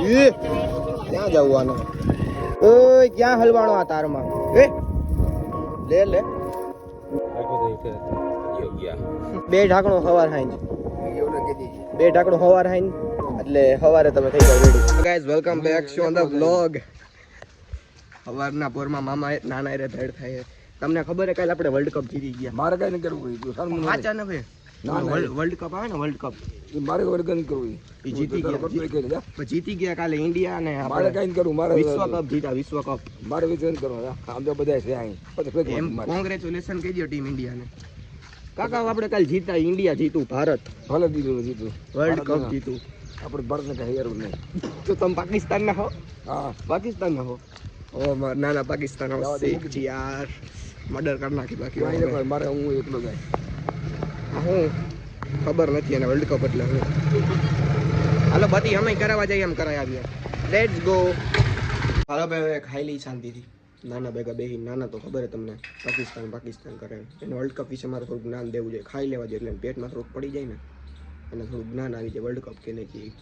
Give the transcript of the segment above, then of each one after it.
એ ક્યાં જવાનું? ઓય ક્યાં હલવાનો આ તારમાં? એ લે લે. બે ઢાંકણો હવાર હાઈન બે ઢાંકણો હવાર હાઈન એટલે હવારે તમે થઈ જાવ ready guys welcome back to on the vlog હવારના પોરમાં મામા નાના રે ભેડ થાય તમને ખબર છે કાલે આપણે વર્લ્ડ કપ જીતી ગયા. મારે કઈ ન કરવું પડ્યું સારું વાંચા ને ભાઈ. વર્લ્ડ કપ આવે ને વર્લ્ડ કપ? મારે વર્ગ કરવું. જીતી ગયા. કરી જીતી ગયા કાલે ઇન્ડિયા ને મારે કઈ કરવું મારે વિશ્વ કપ જીતા વિશ્વ કપ મારે વિશે કરવું આમ તો બધા છે અહીં. એમ કોંગ્રેચ્યુલેશન કહી દો ટીમ ઇન્ડિયાને. કાકા આપણે કાલ જીતા ઇન્ડિયા જીતું ભારત. ભલે દીધું જીતું. વર્લ્ડ કપ જીતું. આપણે ભારતને કઈ હેરવું નહીં. તો તમે પાકિસ્તાન ના હો? હા. પાકિસ્તાન ના હો? ઓ ના નાના પાકિસ્તાન દે, યાર. મર્ડર કરી નાખી બાકી મારે હું એકલો જાય. હું ખબર નથી અને વર્લ્ડ કપ એટલે હું. હાલો બધી અમે કરાવવા જઈએ એમ કરાવી આવીએ. લેટ્સ ગો હાલો ભાઈ ખાઈ લઈ શાંતિથી. નાના ભેગા બેહી, નાના તો ખબર તમને, પાકિસ્તાન પાકિસ્તાન કરે. એને વર્લ્ડ કપ વિશે મારે થોડું જ્ઞાન દેવું જોઈએ. ખાઈ લેવા જોઈએ, એટલે પેટમાં થોડુંક પડી જાય ને અને થોડું જ્ઞાન આવી જાય વર્લ્ડ કપ કે નહીં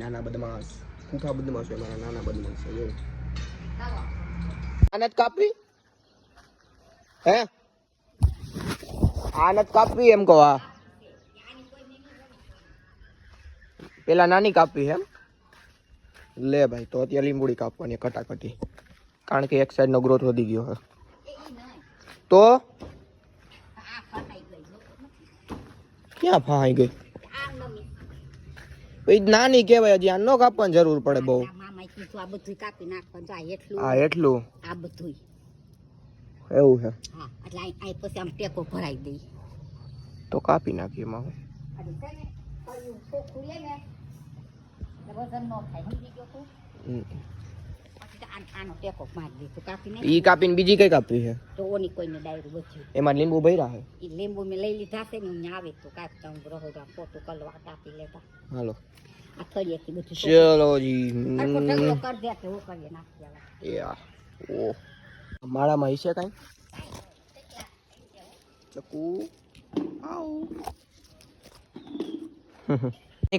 નાના બદમાશ, ફૂફા બદમાશ હોય, મારા નાના બદમાશ છે જો આનત કાપી? હે? આનત કાપવી એમ કહો આ. પેલા નાની કાપવી એમ? લે ભાઈ તો અત્યારે લીંબુડી કાપવાની કટાકટી. કારણ કે એક સાઈડ નો ગ્રોથ વધી ગયો છે તો? ક્યાં ફાઈ ગઈ? ભાઈ નાની કહેવાય હજી આ નો કાપવાની જરૂર પડે બહુ. આ બધું કાપી નાખવાનું આ એટલું. હા એટલું? આ બધું એવું છે. હા એટલે અહીં પછી આમ ટેકો ભરાઈ દઈ તો કાપી નાખીએ એમાં. હું તું? તો ઈ કાપીને બીજી કઈ કાપી છે? તો ઓની કોઈને ડાયરું બચ્યું. એમાં લીંબુ ભર્યા છે? એ લીંબુ મેં લઈ લીધા છે ને અહીંયા આવે તો કાપતા હું રહોડા ફોટો કલવા કાપી લેતા. હાલો. આ થળિયેથી બધું ચલો જી. કરી દે કે હું કરીએ નાખી આવે યા ઓ માળામાં હશે કાંઈ? ચકુ. આવ.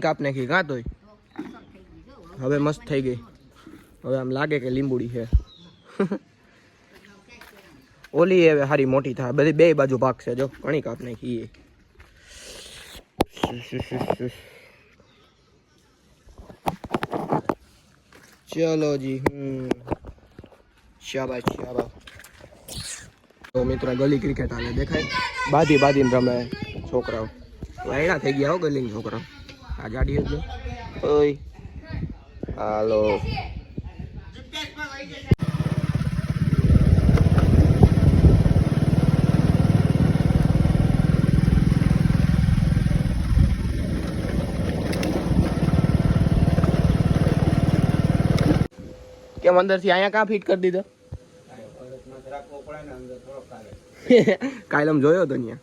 કાપ નાખી કાં હવે મસ્ત થઈ ગઈ. હવે આમ લાગે કે લીંબુડી છે. ઓલી હવે હારી મોટી થાય બધી બે બાજુ ભાગશે જો. ઘણી કાપ નાખી ચલો જી, હમ. શાબાશ શાબાશ તો મિત્ર ગલી ક્રિકેટ હાલે દેખાય બાધી બાધીને રમે છોકરાઓ. વાયડા થઈ ગયા હો ગલીના છોકરાઓ. આ જાડી જ ઓય. હાલો. કેમ અંદરથી અહીંયા કાં ફિટ કરી દીધો? કાયલમ જોયો તો ત્યાં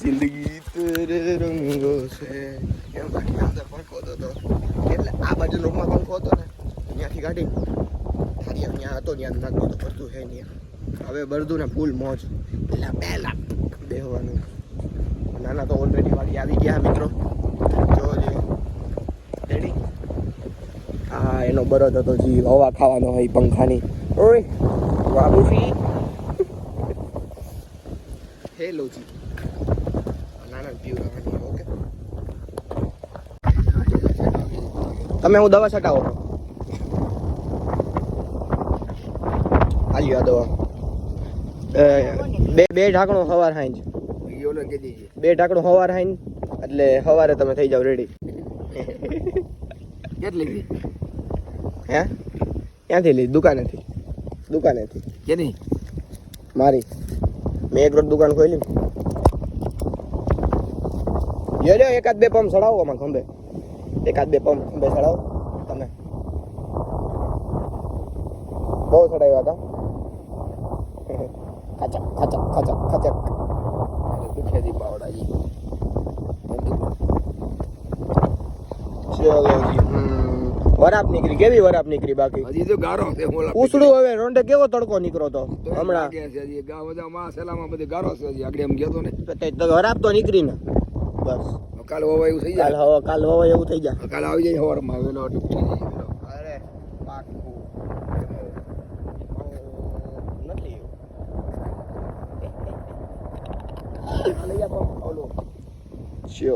જિંદગી તેરે રંગો છે. એમ બાકી અંદર પંખો હતો. તો એટલે આ બાજુ રૂમમાં પંખો હતો ને. ત્યાંથી કાઢી. ખાલી ત્યાં હતો ત્યાં નાખો તો બધું છે ત્યાં. હવે બરદું ને ફૂલ મોજ. પેલા પહેલા બેહવાનું. નાના તો ઓલરેડી વાળી આવી ગયા મિત્રો. જો રેડી હા એનો બરદ હતો જી હવા ખાવાનો હોય પંખાની. ઓય. બાબુજી હેલો જી. નાના ઓકે? તમે હું દવા છટાવો? હાલ્યો આ દવા. બે બે ઢાંકણો હવાર હાંજ. બે ઢાંકણો હવાર હાંજ એટલે હવારે તમે થઈ જાવ રેડી કેટલી હે? ક્યાંથી લીધી? દુકાનેથી. દુકાનેથી. કેની મારી. મેં એક રોજ દુકાન ખોલી. યો એકાદ બે પંપ ચડાવો આમાં ખંભે. એકાદ બે પંપ ખંભે ચડાવો તમે. બહુ ચડાવ્યા હતા ખચક ખચક ખચક ખચક દુખેથી ચલો જી. વરાપ નીકળી કેવી વરાપ નીકળી બાકી? હજી તો ગારો છે ઉસડું હવે રોંડે કેવો તડકો નીકળો તો હમણાં? સેલામાં બધી ગારો છે હજી આગળ એમ ગયો તો ને વરાપ તો નીકળી ને. બસ. કાલ હોવા એવું થઈ કાલ જાય હવે કાલ હવે એવું થઈ જાય. કાલ આવી જાય સવારમાં વેલો જાય. અરે પાકું નથી ચો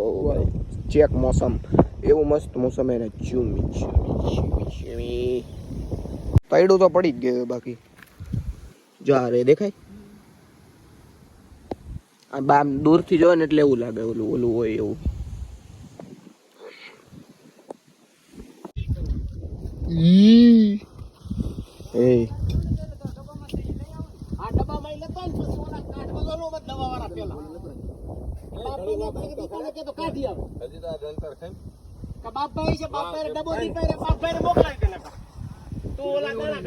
ચેક મોસમ. એવું મસ્ત મોસમ એને ચૂમી ચૂમી ચૂમી ચૂમી. તૈડું તો પડી જ ગયું બાકી. જા રે દેખાય. આ બામ દૂરથી જોવે ને એટલે એવું લાગે ઓલું ઓલું હોય એવું ઈ એ આ ડબ્બામાં ઈ લેતા ને પછી ઓલા કાઢવા દો ને દવાવાળા પેલા. બાપને ના ભાઈ કીધું, કાલે કીધું કાઢી આવો. કે બાપભાઈ છે, બાપભાઈને ડબ્બો દીધો ને બાપભાઈને મોકલાવી દે નકર. તું ઓલા દાણા કાઢી આવ, ઓયડીમાં. મૂકી દે. આ ઓયડીમાં પચાસ એ. રૂપિયા પેલા એટલું ખોલવાનું.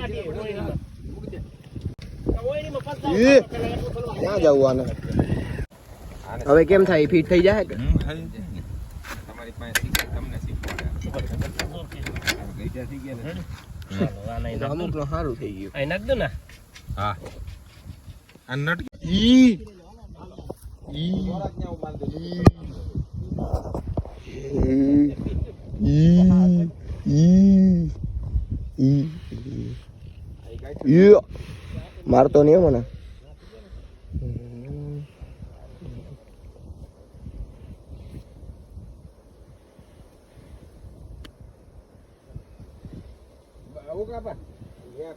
ક્યાં જવું આને હવે કેમ થાય ફિટ થઈ જાય કે તમારી પાસે શીખે તમને શીખવાડે અમુકનું સારું થઈ ગયું અહીં નાખ દો ને. હા આ નટ ઈ ઈ ઈ ઈ મારતો નહીં મને.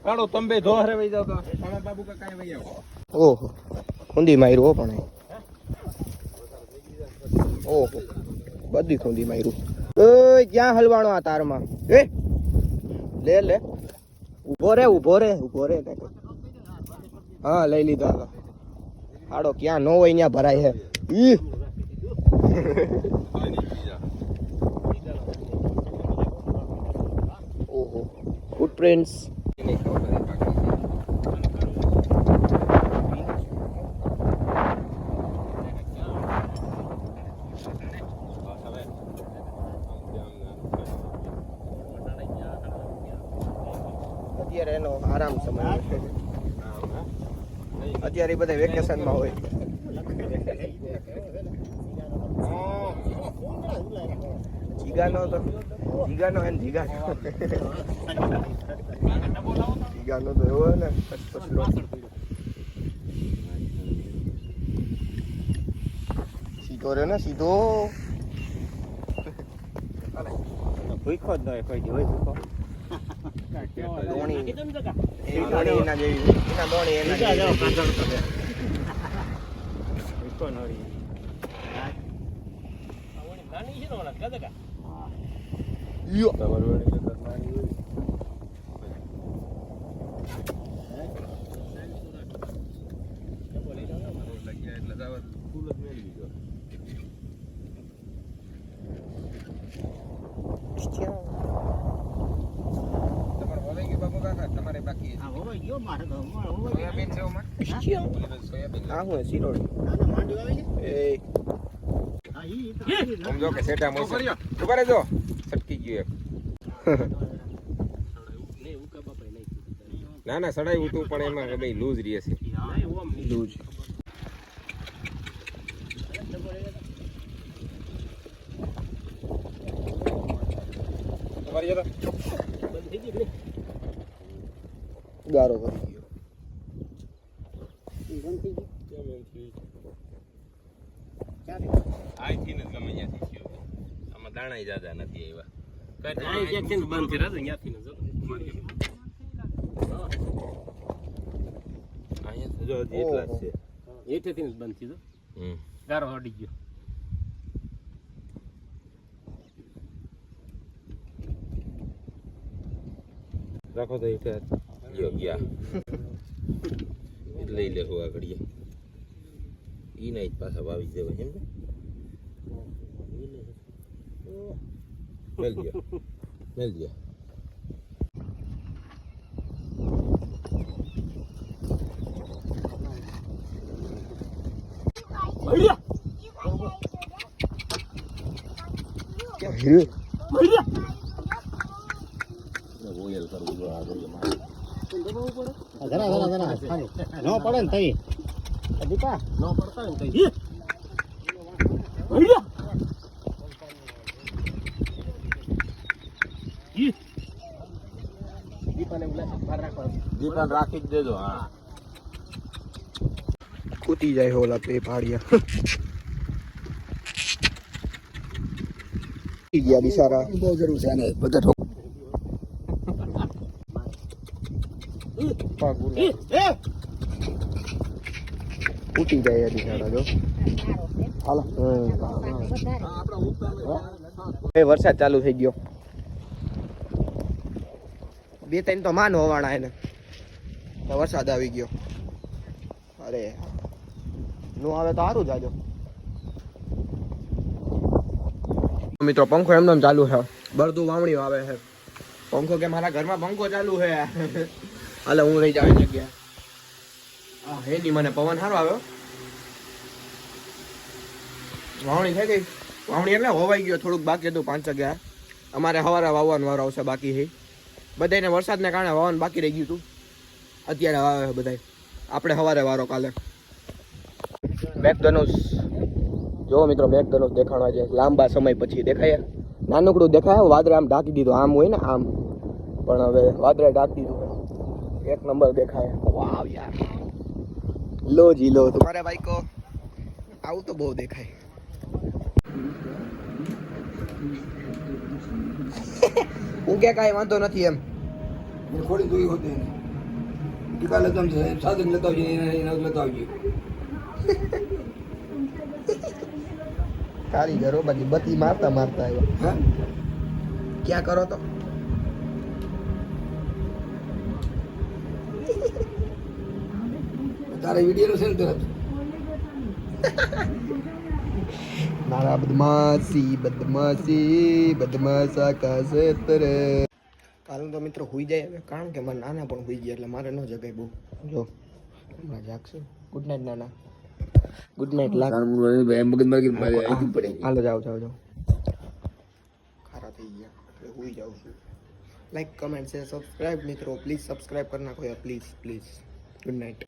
કાઢો તમે બે ધોહરે વઈ જાવ તો. તમે બાબુ કા કાંઈ વઈ આવો ઓહો ખૂંદી માર્યું હો પણ ઓહો બધી ખુંદી માર્યું. ઓય ક્યાં હલવાણો આ તારમાં? એ લે લે. ઊભો રે ઊભો રે ઊભો રે હા લઈ લીધો હાલો હાડો ક્યાં નો હોય ત્યાં ભરાય છે ઈ ઓહો ફૂટપ્રિન્ટ્સ અત્યારે એનો આરામ સમય છે. અત્યારે બધા વેકેશનમાં હોય. જીગાનો તો જીગાનો એને જીગાનો જીગાનો તો એવો ને સીધો રે ને સીધો. ભૂખો જ ન કોઈ દી હોય ભૂખો એના જેવી એના ધોણી એના જેવી. આ ઓલી નાની છે ને ઓલા, ગાધા કા? યો તમારે બાકી આ હોવાઈ ગયો મારે તો, મારે હોવાઈ ગયો. સોયાબીન છે ઓમાં સોયાબીન સિરોડી નાનો માંડવી આવી? એ સમજો કે સેટા મોસમ ઊભા સટકી ગયું એક ને. ના ના સડાઈ ઉતું પણ એમાં ભાઈ લૂઝ રહે છે ને? ગારો ભરી ગયો ઈ બંધ થઈ ગયું? ક્યારે? આઈથી ને ગમે ત્યાંથી થયો આમાં દાણા જાજા નથી આવ્યા અહીં ક્યાંકથી બંધ થઈ રહ્યો, ત્યાંથી ને જતો. અહીંયા જો હજી એટલા જ છે હેઠેથી ને જ બંધ થયું હમ. ગારો નથી ગયો. રાખો તો એટલે ગયો ગયા. લઈ લે આગળ ઈ નહીં પાછા વાવી દેવા એમ મેલ દો મેલ દો ઓયલ કરવું જો આગળ મારે જરા જરા જરા નો પડે ને તઈ દીપા નો પડતા ને તઈ ભાર રાખો દીપાન રાખી જ દેજો હા. કૂતી જાય ઓલા પે પાડિયા. ગયા બિચારા. બહુ જરૂર છે આને બધા ઠોક એ એ કૂટી જાય બિચારા જો. હાલો. વરસાદ ચાલુ થઈ ગયો. બે ત્રણ તો માન હોવાના એને. વરસાદ આવી ગયો. અરે, નો આવે તો સારું જાજો મિત્રો, પંખો એમને એમ ચાલુ છે. બળતું વાવણી આવે છે. પંખો કે મારા ઘરમાં પંખો ચાલુ છે. હાલે, હું રહી જાવ જગ્યા હા હે નહીં મને પવન સારો આવ્યો. વાવણી થઈ ગઈ. વાવણી એટલે હોવાઈ ગયો, થોડુંક બાકી હતું, પાંચ જગ્યા અમારે સવારે વાવવાનું વારો આવશે બાકી છે બધાને વરસાદને કારણે વાવન બાકી રહી ગયું હતું. અત્યારે વાવે છે બધાય. આપણે સવારે વારો કાલે. મેઘધનુષ. જો મિત્રો, મેઘધનુષ દેખાણવા છે લાંબા સમય પછી દેખાય. નાનકડું દેખાય, વાદળે આમ ઢાંકી દીધું. આમ હોય ને, આમ. પણ હવે વાદળે ઢાંકી દીધું એક નંબર દેખાય. વાવ યાર. લો જી, લો. તમારે ભાઈ કો આવું તો બહુ દેખાય. હું કે કાંઈ વાંધો નથી એમ. મેં ખોડી જોઈ હોતી એને. ટીકા લેતા સાધન લેતા આવજે એને એને લેતા આવજે કારીગરો બાકી બતી મારતા મારતા આવ્યા. હા? ક્યાં કરો તો? તારે વીડિયો છે ને તરત મારા બદમાશી બદમાશી બદમાશા કાશે તરે કાલ તો મિત્રો હુઈ જાય હવે. કારણ કે મારા નાના પણ હુઈ ગયા એટલે મારે ન જગાય બહુ. જો હમણાં જાગશે. ગુડ નાઇટ નાના. ગુડ નાઇટ લાગ હાલો જાઓ જાઓ જાઓ. ખારા થઈ ગયા. એટલે હુઈ જાઉં છું. લાઈક કમેન્ટ શેર સબસ્ક્રાઇબ મિત્રો. પ્લીઝ સબસ્ક્રાઈબ કરી નાખો યાર. Please please good night